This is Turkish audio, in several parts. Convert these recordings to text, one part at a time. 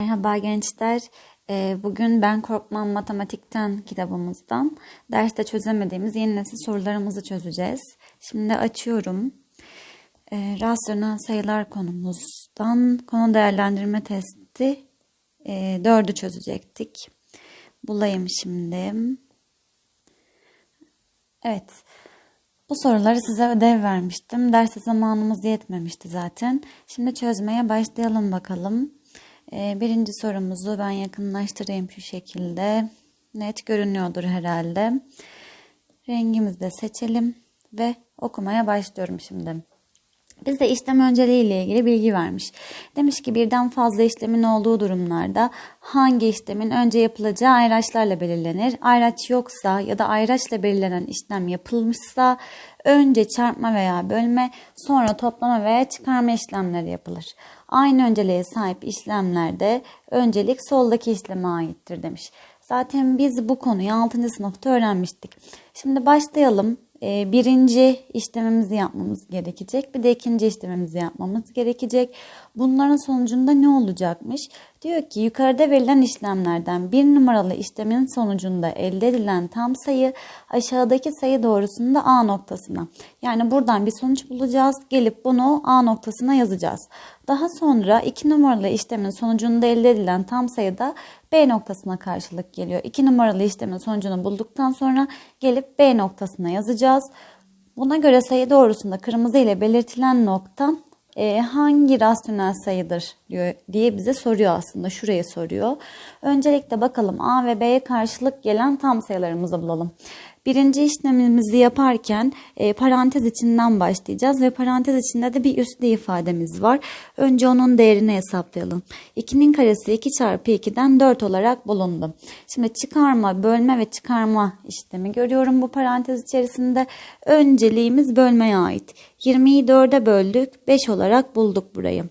Merhaba gençler. Ee, Bugün Ben Korkmam Matematikten kitabımızdan derste çözemediğimiz yeni nesil sorularımızı çözeceğiz. Şimdi açıyorum. Ee, Rasyonel sayılar konumuzdan konu değerlendirme testi e, dördü çözecektik. Bulayım şimdi. Evet. Bu soruları size ödev vermiştim. Derse zamanımız yetmemişti zaten. Şimdi çözmeye başlayalım bakalım. Ee, birinci sorumuzu ben yakınlaştırayım şu şekilde. Net görünüyordur herhalde. Rengimizi de seçelim ve okumaya başlıyorum şimdi. Bize işlem önceliği ile ilgili bilgi vermiş. Demiş ki birden fazla işlemin olduğu durumlarda hangi işlemin önce yapılacağı ayraçlarla belirlenir. Ayraç yoksa ya da ayraçla belirlenen işlem yapılmışsa önce çarpma veya bölme sonra toplama veya çıkarma işlemleri yapılır. Aynı önceliğe sahip işlemlerde öncelik soldaki işleme aittir demiş. Zaten biz bu konuyu 6. sınıfta öğrenmiştik. Şimdi başlayalım. Ee, birinci işlemimizi yapmamız gerekecek. Bir de ikinci işlemimizi yapmamız gerekecek. Bunların sonucunda ne olacakmış? Diyor ki yukarıda verilen işlemlerden bir numaralı işlemin sonucunda elde edilen tam sayı aşağıdaki sayı doğrusunda A noktasına. Yani buradan bir sonuç bulacağız. Gelip bunu A noktasına yazacağız. Daha sonra 2 numaralı işlemin sonucunda elde edilen tam sayı da B noktasına karşılık geliyor. 2 numaralı işlemin sonucunu bulduktan sonra gelip B noktasına yazacağız. Buna göre sayı doğrusunda kırmızı ile belirtilen nokta e, hangi rasyonel sayıdır diyor diye bize soruyor aslında. Şuraya soruyor. Öncelikle bakalım A ve B'ye karşılık gelen tam sayılarımızı bulalım. Birinci işlemimizi yaparken e, parantez içinden başlayacağız ve parantez içinde de bir üslü ifademiz var. Önce onun değerini hesaplayalım. 2'nin karesi 2 çarpı 2'den 4 olarak bulundu. Şimdi çıkarma, bölme ve çıkarma işlemi görüyorum bu parantez içerisinde. Önceliğimiz bölmeye ait. 20'yi 4'e böldük, 5 olarak bulduk burayı.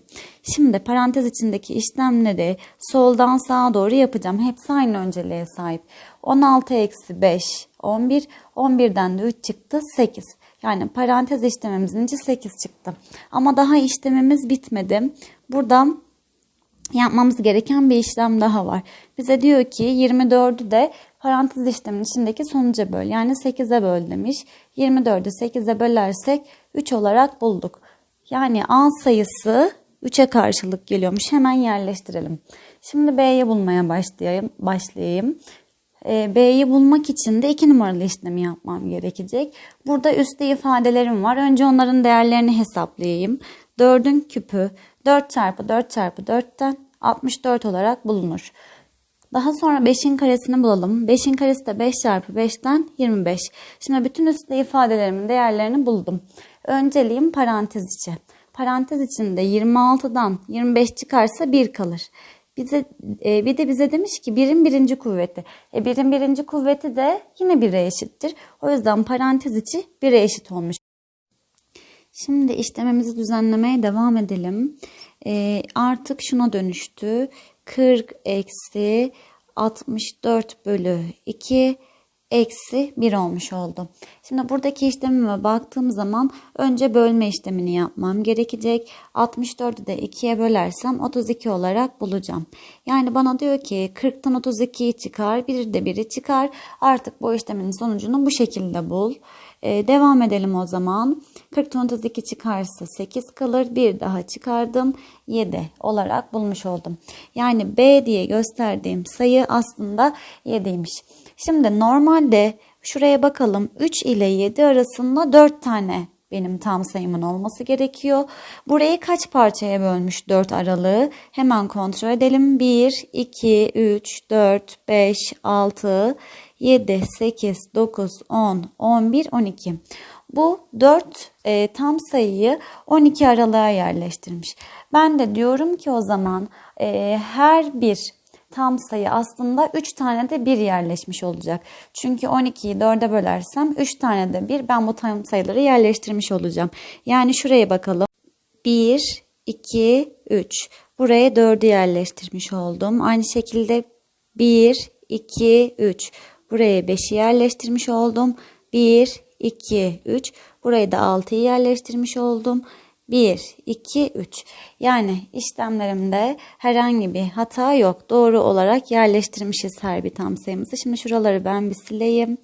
Şimdi parantez içindeki işlemleri soldan sağa doğru yapacağım. Hepsi aynı önceliğe sahip. 16 eksi 5, 11. 11'den de 3 çıktı 8. Yani parantez işlemimizin içi 8 çıktı. Ama daha işlemimiz bitmedi. Buradan yapmamız gereken bir işlem daha var. Bize diyor ki 24'ü de parantez işlemin içindeki sonuca böl. Yani 8'e böl demiş. 24'ü 8'e bölersek 3 olarak bulduk. Yani A sayısı 3'e karşılık geliyormuş. Hemen yerleştirelim. Şimdi B'yi bulmaya başlayayım. başlayayım. E, B'yi bulmak için de 2 numaralı işlemi yapmam gerekecek. Burada üstte ifadelerim var. Önce onların değerlerini hesaplayayım. 4'ün küpü 4 çarpı 4 çarpı 4'ten 64 olarak bulunur. Daha sonra 5'in karesini bulalım. 5'in karesi de 5 çarpı 5'ten 25. Şimdi bütün üstte ifadelerimin değerlerini buldum. Önceliğim parantez içi. Parantez içinde 26'dan 25 çıkarsa 1 kalır. Bize, e, bir de bize demiş ki birin birinci kuvveti. E, birin birinci kuvveti de yine 1'e eşittir. O yüzden parantez içi 1'e eşit olmuş. Şimdi işlemimizi düzenlemeye devam edelim. E, artık şuna dönüştü. 40 eksi 64 bölü 2 eksi 1 olmuş oldu. Şimdi buradaki işlemime baktığım zaman önce bölme işlemini yapmam gerekecek. 64'ü de 2'ye bölersem 32 olarak bulacağım. Yani bana diyor ki 40'tan 32'yi çıkar, bir de 1'i çıkar. Artık bu işlemin sonucunu bu şekilde bul. Ee, devam edelim o zaman. 40'tan 32 çıkarsa 8 kalır. Bir daha çıkardım. 7 olarak bulmuş oldum. Yani B diye gösterdiğim sayı aslında 7'ymiş. Şimdi normalde şuraya bakalım 3 ile 7 arasında 4 tane benim tam sayımın olması gerekiyor. Burayı kaç parçaya bölmüş 4 aralığı? Hemen kontrol edelim. 1, 2, 3, 4, 5, 6, 7, 8, 9, 10, 11, 12. Bu 4 e, tam sayıyı 12 aralığa yerleştirmiş. Ben de diyorum ki o zaman e, her bir tam sayı aslında 3 tane de 1 yerleşmiş olacak. Çünkü 12'yi 4'e bölersem 3 tane de 1 ben bu tam sayıları yerleştirmiş olacağım. Yani şuraya bakalım. 1, 2, 3. Buraya 4'ü yerleştirmiş oldum. Aynı şekilde 1, 2, 3. Buraya 5'i yerleştirmiş oldum. 1, 2, 3. Burayı da 6'yı yerleştirmiş oldum. 1, 2, 3. Yani işlemlerimde herhangi bir hata yok. Doğru olarak yerleştirmişiz her bir tam sayımızı. Şimdi şuraları ben bir sileyim.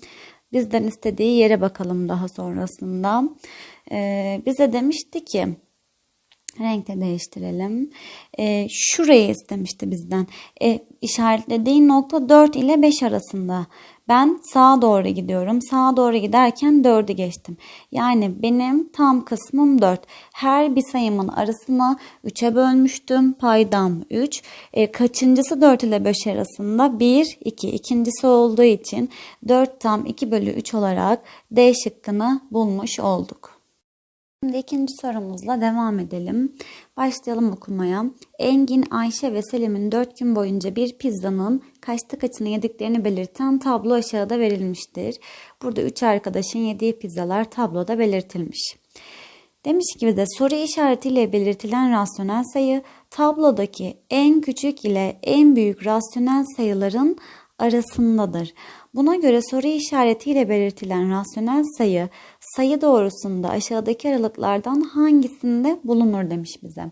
Bizden istediği yere bakalım daha sonrasında. Ee, bize demişti ki renk de değiştirelim. Ee, şurayı istemişti bizden. E, işaretlediği nokta 4 ile 5 arasında. Ben sağa doğru gidiyorum. Sağa doğru giderken 4'ü geçtim. Yani benim tam kısmım 4. Her bir sayımın arasını 3'e bölmüştüm. Paydam 3. E, kaçıncısı 4 ile 5 arasında? 1, 2. İkincisi olduğu için 4 tam 2 bölü 3 olarak D şıkkını bulmuş olduk. Şimdi ikinci sorumuzla devam edelim. Başlayalım okumaya. Engin, Ayşe ve Selim'in 4 gün boyunca bir pizzanın kaçta kaçını yediklerini belirten tablo aşağıda verilmiştir. Burada 3 arkadaşın yediği pizzalar tabloda belirtilmiş. Demiş ki bize soru işaretiyle belirtilen rasyonel sayı tablodaki en küçük ile en büyük rasyonel sayıların arasındadır. Buna göre soru işaretiyle belirtilen rasyonel sayı sayı doğrusunda aşağıdaki aralıklardan hangisinde bulunur demiş bize.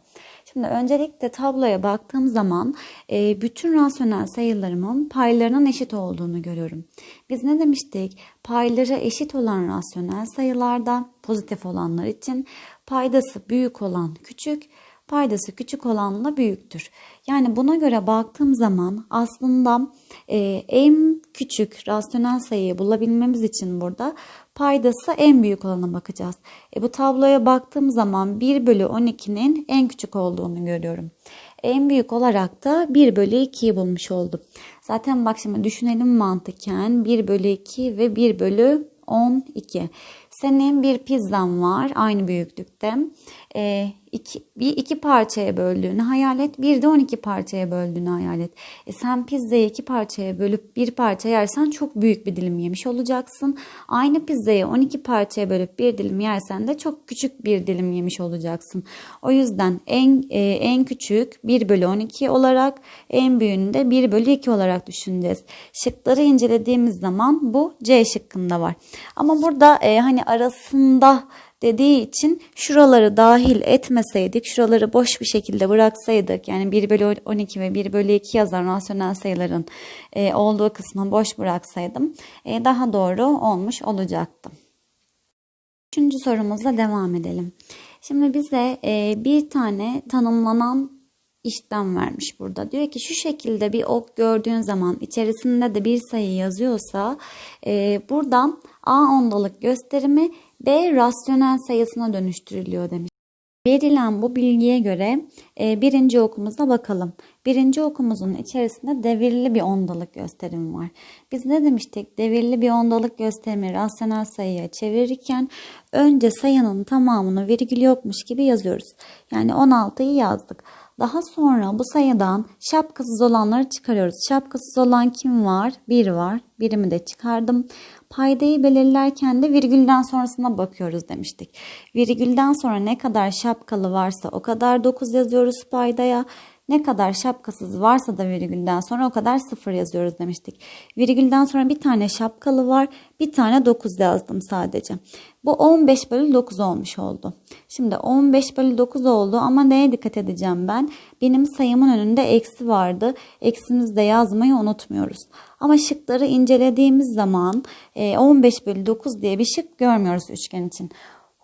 Şimdi öncelikle tabloya baktığım zaman e, bütün rasyonel sayılarımın paylarının eşit olduğunu görüyorum. Biz ne demiştik? Payları eşit olan rasyonel sayılarda pozitif olanlar için paydası büyük olan küçük, paydası küçük olanla büyüktür. Yani buna göre baktığım zaman aslında e, en küçük rasyonel sayıyı bulabilmemiz için burada paydası en büyük olana bakacağız. E, bu tabloya baktığım zaman 1 bölü 12'nin en küçük olduğunu görüyorum. En büyük olarak da 1 bölü 2'yi bulmuş oldum. Zaten bak şimdi düşünelim mantıken 1 bölü 2 ve 1 bölü 12. Senin bir pizzan var aynı büyüklükte. E, iki, bir iki parçaya böldüğünü hayal et. Bir de 12 parçaya böldüğünü hayal et. E sen pizzayı iki parçaya bölüp bir parça yersen çok büyük bir dilim yemiş olacaksın. Aynı pizzayı 12 parçaya bölüp bir dilim yersen de çok küçük bir dilim yemiş olacaksın. O yüzden en e, en küçük 1 bölü 12 olarak en büyüğünü de 1 bölü 2 olarak düşüneceğiz. Şıkları incelediğimiz zaman bu C şıkkında var. Ama burada e, hani arasında dediği için şuraları dahil etmeseydik, şuraları boş bir şekilde bıraksaydık, yani 1 bölü 12 ve 1 bölü 2 yazan rasyonel sayıların e, olduğu kısmı boş bıraksaydım e, daha doğru olmuş olacaktı. Üçüncü sorumuzla devam edelim. Şimdi bize e, bir tane tanımlanan işlem vermiş burada. Diyor ki şu şekilde bir ok gördüğün zaman içerisinde de bir sayı yazıyorsa e, buradan A ondalık gösterimi B rasyonel sayısına dönüştürülüyor demiş. Verilen bu bilgiye göre e, birinci okumumuza bakalım. Birinci okumuzun içerisinde devirli bir ondalık gösterimi var. Biz ne demiştik? Devirli bir ondalık gösterimi rasyonel sayıya çevirirken önce sayının tamamını virgül yokmuş gibi yazıyoruz. Yani 16'yı yazdık. Daha sonra bu sayıdan şapkasız olanları çıkarıyoruz. Şapkasız olan kim var? 1 var. Birimi de çıkardım. Paydayı belirlerken de virgülden sonrasına bakıyoruz demiştik. Virgülden sonra ne kadar şapkalı varsa o kadar 9 yazıyoruz paydaya. Ne kadar şapkasız varsa da virgülden sonra o kadar sıfır yazıyoruz demiştik. Virgülden sonra bir tane şapkalı var. Bir tane 9 yazdım sadece. Bu 15 bölü 9 olmuş oldu. Şimdi 15 bölü 9 oldu ama neye dikkat edeceğim ben? Benim sayımın önünde eksi vardı. Eksimizi de yazmayı unutmuyoruz. Ama şıkları incelediğimiz zaman 15 bölü 9 diye bir şık görmüyoruz üçgen için.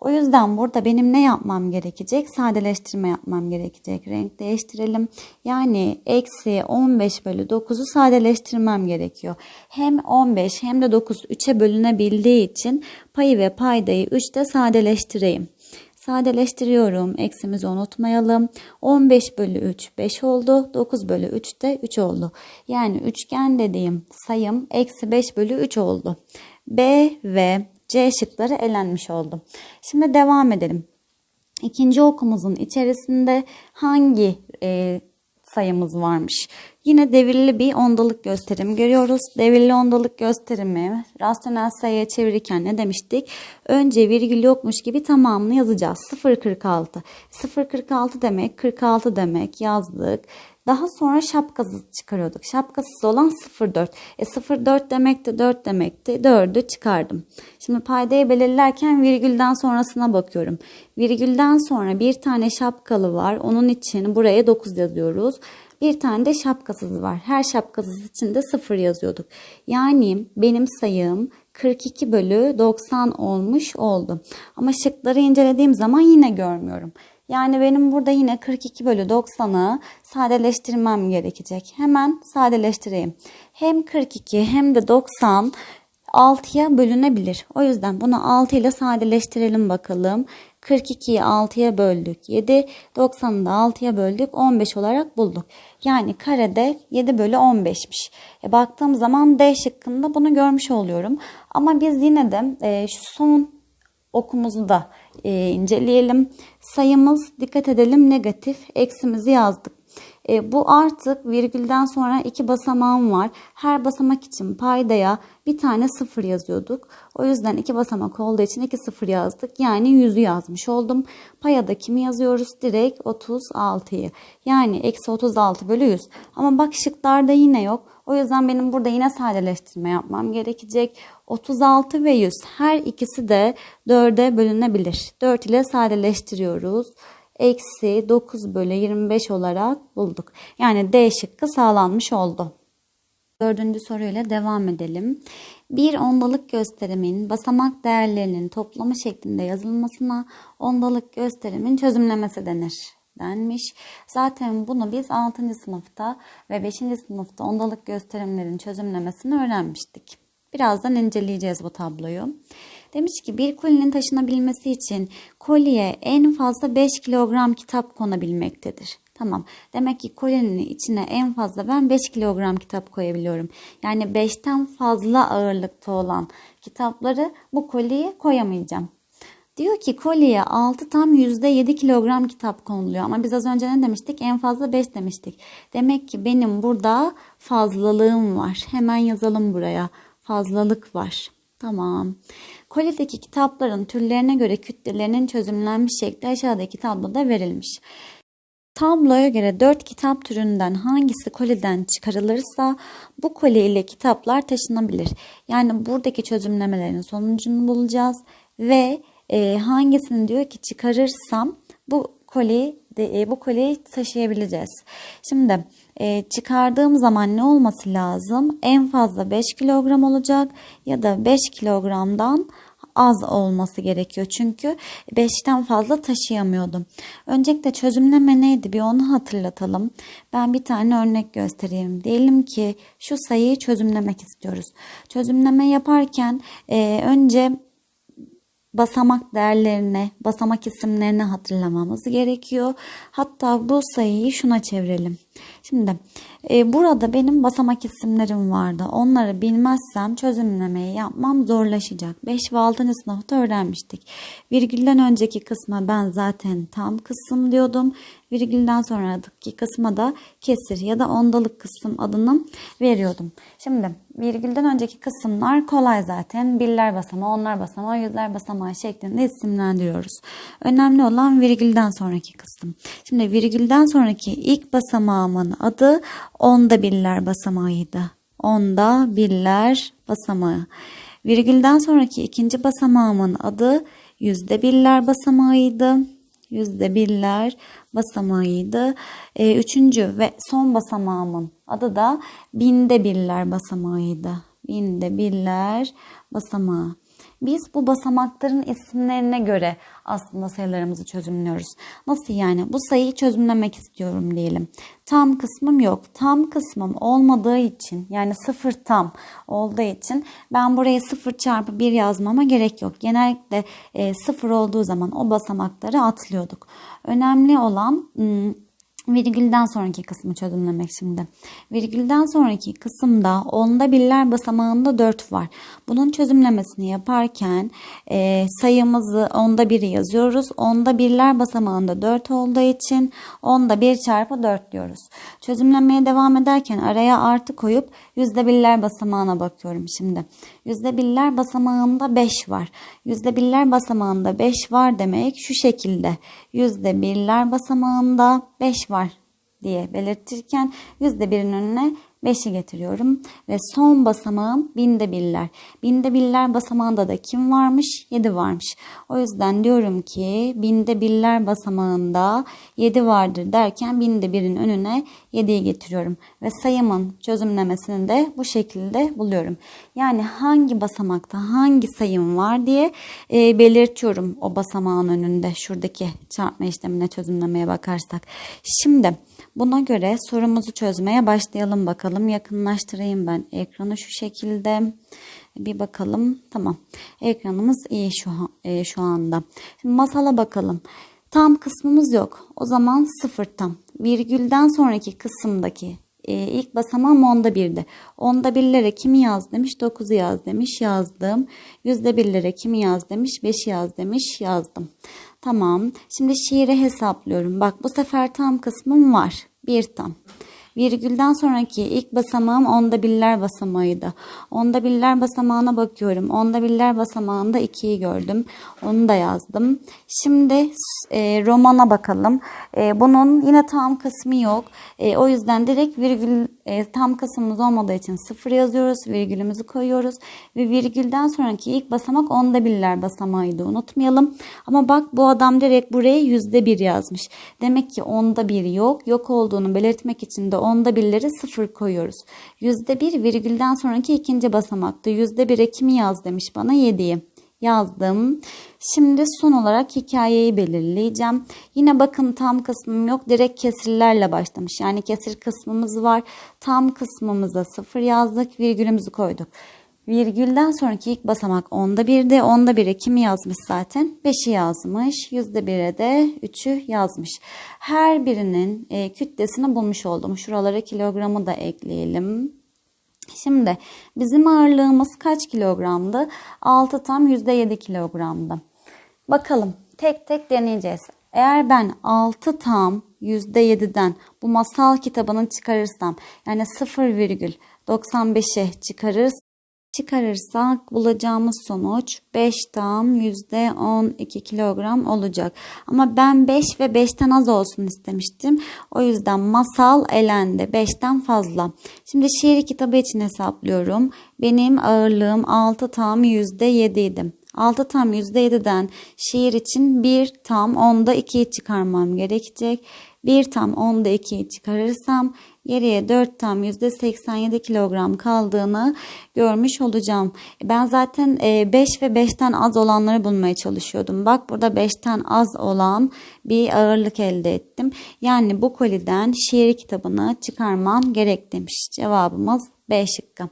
O yüzden burada benim ne yapmam gerekecek? Sadeleştirme yapmam gerekecek. Renk değiştirelim. Yani eksi 15 bölü 9'u sadeleştirmem gerekiyor. Hem 15 hem de 9 3'e bölünebildiği için payı ve paydayı 3'te sadeleştireyim. Sadeleştiriyorum. Eksimizi unutmayalım. 15 bölü 3 5 oldu. 9 bölü 3 de 3 oldu. Yani üçgen dediğim sayım eksi 5 bölü 3 oldu. B ve C şıkları elenmiş oldu. Şimdi devam edelim. İkinci okumuzun içerisinde hangi e, sayımız varmış? Yine devirli bir ondalık gösterimi görüyoruz. Devirli ondalık gösterimi rasyonel sayıya çevirirken ne demiştik? Önce virgül yokmuş gibi tamamını yazacağız. 0,46. 0,46 demek 46 demek yazdık. Daha sonra şapkasız çıkarıyorduk. Şapkasız olan 0,4. E 0,4 demek de 4 demekti. 4'ü çıkardım. Şimdi paydayı belirlerken virgülden sonrasına bakıyorum. Virgülden sonra bir tane şapkalı var. Onun için buraya 9 yazıyoruz. Bir tane de şapkasız var. Her şapkasız için de 0 yazıyorduk. Yani benim sayım 42 bölü 90 olmuş oldu. Ama şıkları incelediğim zaman yine görmüyorum. Yani benim burada yine 42 bölü 90'ı sadeleştirmem gerekecek. Hemen sadeleştireyim. Hem 42 hem de 90 6'ya bölünebilir. O yüzden bunu 6 ile sadeleştirelim bakalım. 42'yi 6'ya böldük 7, 90'ı da 6'ya böldük 15 olarak bulduk. Yani karede 7 bölü 15'miş. E, baktığım zaman D şıkkında bunu görmüş oluyorum. Ama biz yine de e, şu son okumuzu da e, inceleyelim. Sayımız dikkat edelim negatif. Eksimizi yazdık. E, bu artık virgülden sonra iki basamağım var. Her basamak için paydaya bir tane sıfır yazıyorduk. O yüzden iki basamak olduğu için iki sıfır yazdık. Yani yüzü yazmış oldum. Paya da kimi yazıyoruz? Direkt 36'yı. Yani eksi 36 bölü 100. Ama bak şıklarda yine yok. O yüzden benim burada yine sadeleştirme yapmam gerekecek. 36 ve 100 her ikisi de 4'e bölünebilir. 4 ile sadeleştiriyoruz. Eksi 9 bölü 25 olarak bulduk. Yani D şıkkı sağlanmış oldu. Dördüncü soruyla devam edelim. Bir ondalık gösterimin basamak değerlerinin toplamı şeklinde yazılmasına ondalık gösterimin çözümlemesi denir denmiş. Zaten bunu biz 6. sınıfta ve 5. sınıfta ondalık gösterimlerin çözümlemesini öğrenmiştik. Birazdan inceleyeceğiz bu tabloyu. Demiş ki bir kolinin taşınabilmesi için kolye en fazla 5 kilogram kitap konabilmektedir. Tamam. Demek ki kolinin içine en fazla ben 5 kilogram kitap koyabiliyorum. Yani 5'ten fazla ağırlıkta olan kitapları bu kolyeye koyamayacağım. Diyor ki kolyeye 6 tam %7 kilogram kitap konuluyor. Ama biz az önce ne demiştik? En fazla 5 demiştik. Demek ki benim burada fazlalığım var. Hemen yazalım buraya. Fazlalık var. Tamam. Kolyedeki kitapların türlerine göre kütlelerinin çözümlenmiş şekli aşağıdaki tabloda verilmiş. Tabloya göre 4 kitap türünden hangisi koliden çıkarılırsa bu kolye ile kitaplar taşınabilir. Yani buradaki çözümlemelerin sonucunu bulacağız ve e, hangisini diyor ki çıkarırsam bu kolyeyi de, e, bu kolyeyi taşıyabileceğiz. Şimdi e, çıkardığım zaman ne olması lazım? En fazla 5 kilogram olacak ya da 5 kilogramdan az olması gerekiyor. Çünkü 5'ten fazla taşıyamıyordum. Öncelikle çözümleme neydi bir onu hatırlatalım. Ben bir tane örnek göstereyim. Diyelim ki şu sayıyı çözümlemek istiyoruz. Çözümleme yaparken e, önce basamak değerlerini, basamak isimlerini hatırlamamız gerekiyor. Hatta bu sayıyı şuna çevirelim. Şimdi e, burada benim basamak isimlerim vardı. Onları bilmezsem çözümlemeyi yapmam zorlaşacak. 5 ve 6. sınıfta öğrenmiştik. Virgülden önceki kısma ben zaten tam kısım diyordum. Virgülden sonraki kısma da kesir ya da ondalık kısım adını veriyordum. Şimdi virgülden önceki kısımlar kolay zaten. Birler basamağı, onlar basamağı, yüzler basamağı şeklinde isimlendiriyoruz. Önemli olan virgülden sonraki kısım. Şimdi virgülden sonraki ilk basamağımın adı onda birler basamağıydı. Onda birler basamağı. Virgülden sonraki ikinci basamağımın adı yüzde birler basamağıydı. Yüzde birler basamağıydı. E, üçüncü ve son basamağımın adı da binde birler basamağıydı. Binde birler basamağı. Biz bu basamakların isimlerine göre aslında sayılarımızı çözümlüyoruz. Nasıl yani? Bu sayıyı çözümlemek istiyorum diyelim. Tam kısmım yok. Tam kısmım olmadığı için yani sıfır tam olduğu için ben buraya sıfır çarpı bir yazmama gerek yok. Genellikle e, sıfır olduğu zaman o basamakları atlıyorduk. Önemli olan virgülden sonraki kısmı çözümlemek şimdi. Virgülden sonraki kısımda onda birler basamağında 4 var. Bunun çözümlemesini yaparken e, sayımızı onda biri yazıyoruz. Onda birler basamağında 4 olduğu için onda 1 çarpı 4 diyoruz. Çözümlemeye devam ederken araya artı koyup yüzde birler basamağına bakıyorum şimdi. Yüzde birler basamağında 5 var. Yüzde birler basamağında 5 var demek şu şekilde. Yüzde birler basamağında 5 var diye belirtirken yüzde birin önüne 5'i getiriyorum ve son basamağım binde birler. Binde birler basamağında da kim varmış? 7 varmış. O yüzden diyorum ki binde birler basamağında 7 vardır derken binde birin önüne 7'yi getiriyorum. Ve sayımın çözümlemesini de bu şekilde buluyorum. Yani hangi basamakta hangi sayım var diye e, belirtiyorum o basamağın önünde. Şuradaki çarpma işlemine çözümlemeye bakarsak. Şimdi buna göre sorumuzu çözmeye başlayalım bakalım. Yakınlaştırayım ben ekranı şu şekilde. Bir bakalım. Tamam. Ekranımız iyi şu, e, şu anda. Şimdi masala bakalım. Tam kısmımız yok. O zaman sıfır tam. Virgülden sonraki kısımdaki e, ilk basamağım onda birdi. Onda birlere kimi yaz demiş? 9'u yaz demiş. Yazdım. Yüzde birlere kimi yaz demiş? 5'i yaz demiş. Yazdım. Tamam. Şimdi şiiri hesaplıyorum. Bak bu sefer tam kısmım var. Bir tam. Virgülden sonraki ilk basamağım onda birler basamağıydı. Onda birler basamağına bakıyorum. Onda birler basamağında 2'yi gördüm. Onu da yazdım. Şimdi e, romana bakalım. E, bunun yine tam kısmı yok. E, o yüzden direkt virgül e, tam kısmımız olmadığı için sıfır yazıyoruz. Virgülümüzü koyuyoruz. Ve virgülden sonraki ilk basamak onda birler basamağıydı. Unutmayalım. Ama bak bu adam direkt buraya yüzde bir yazmış. Demek ki onda bir yok. Yok olduğunu belirtmek için de onda birleri sıfır koyuyoruz. Yüzde bir virgülden sonraki ikinci basamakta. Yüzde bire kimi yaz demiş bana? Yediyi yazdım. Şimdi son olarak hikayeyi belirleyeceğim. Yine bakın tam kısmım yok. Direkt kesirlerle başlamış. Yani kesir kısmımız var. Tam kısmımıza sıfır yazdık. Virgülümüzü koyduk. Virgülden sonraki ilk basamak onda birde. Onda bire kimi yazmış zaten? Beşi yazmış. Yüzde bire de üçü yazmış. Her birinin e, kütlesini bulmuş oldum. Şuralara kilogramı da ekleyelim. Şimdi bizim ağırlığımız kaç kilogramdı? 6 tam %7 kilogramdı. Bakalım tek tek deneyeceğiz. Eğer ben 6 tam %7'den bu masal kitabını çıkarırsam yani 0,95'e çıkarırsam çıkarırsak bulacağımız sonuç 5 tam %12 kilogram olacak. Ama ben 5 ve 5'ten az olsun istemiştim. O yüzden masal elendi. 5'ten fazla. Şimdi şiir kitabı için hesaplıyorum. Benim ağırlığım 6 tam %7 idi. 6 tam %7'den şiir için 1 tam 10'da 2'yi çıkarmam gerekecek. 1 tam 10'da 2'yi çıkarırsam geriye 4 tam %87 kilogram kaldığını görmüş olacağım. Ben zaten 5 ve 5'ten az olanları bulmaya çalışıyordum. Bak burada 5'ten az olan bir ağırlık elde ettim. Yani bu koliden şiir kitabını çıkarmam gerek demiş. Cevabımız B şıkkı.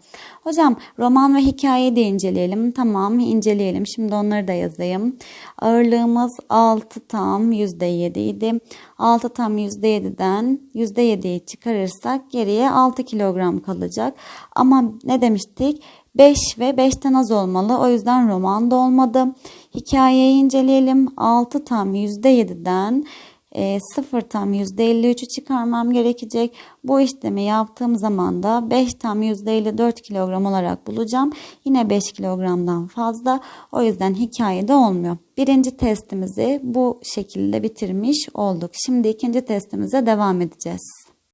Hocam roman ve hikayeyi de inceleyelim. Tamam inceleyelim. Şimdi onları da yazayım. Ağırlığımız 6 tam %7 idi. 6 tam %7'den %7'yi çıkarırsak geriye 6 kilogram kalacak. Ama ne demiştik? 5 ve 5'ten az olmalı. O yüzden roman da olmadı. Hikayeyi inceleyelim. 6 tam %7'den e, 0 tam %53'ü çıkarmam gerekecek. Bu işlemi yaptığım zaman da 5 tam %54 kilogram olarak bulacağım. Yine 5 kilogramdan fazla. O yüzden hikayede olmuyor. Birinci testimizi bu şekilde bitirmiş olduk. Şimdi ikinci testimize devam edeceğiz.